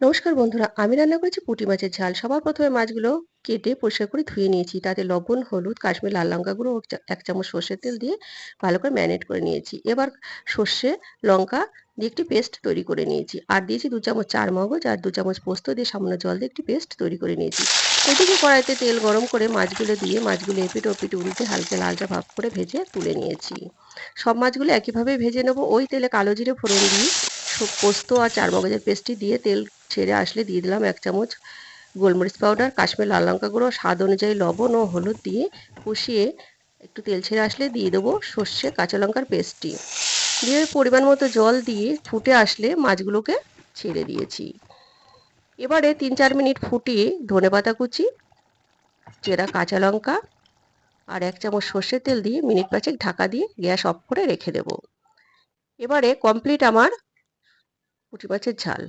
নমস্কার বন্ধুরা, আমি রান্না করেছি পুঁটি মাছের ঝাল। সবার প্রথমে মাছগুলো কেটে পরিষ্কার করে ধুয়ে নিয়েছি। তাতে লবণ, হলুদ, কাশ্মীর, লাল লঙ্কা গুঁড়ো এক চামচ সর্ষের তেল দিয়ে ভালো করে ম্যারিনেট করে নিয়েছি। এবার সর্ষে, লঙ্কা দিয়ে একটি পেস্ট তৈরি করে নিয়েছি। আর দিয়েছি দু চামচ চার মগজ আর দু চামচ পোস্ত দিয়ে সামান্য জল দিয়ে একটি পেস্ট তৈরি করে নিয়েছি। ওইদিকে কড়াইতে তেল গরম করে মাছগুলো দিয়ে মাছগুলো এপিট ওপিট উল্টে হালকা লালচা ভাব করে ভেজে তুলে নিয়েছি। সব মাছগুলো একইভাবে ভেজে নেব। ওই তেলে কালো জিরে ফোড়ন দিয়ে পোস্ত আর চার মগজের পেস্টটি দিয়ে তেল ছেড়ে আসলে দিয়ে দিলাম এক চামচ গোলমরিচ পাউডার কাশ্মীর লাল লঙ্কা গুঁড়ো, স্বাদ অনুযায়ী লবণ ও হলুদ দিয়ে কষিয়ে একটু তেল ছেড়ে আসলে দিয়ে দেবো সর্ষে, কাঁচা লঙ্কার পেস্টটি। দিয়ে পরিমাণ মতো জল দিয়ে ফুটে আসলে মাছগুলোকে ছেড়ে দিয়েছি। এবারে তিন চার মিনিট ফুটিয়ে ধনে পাতা কুচি, চেরা কাঁচা লঙ্কা আর এক চামচ সর্ষের তেল দিয়ে মিনিট পাঁচেক ঢাকা দিয়ে গ্যাস অফ করে রেখে দেব। এবারে কমপ্লিট আমার পুঁটি মাছের ঝাল।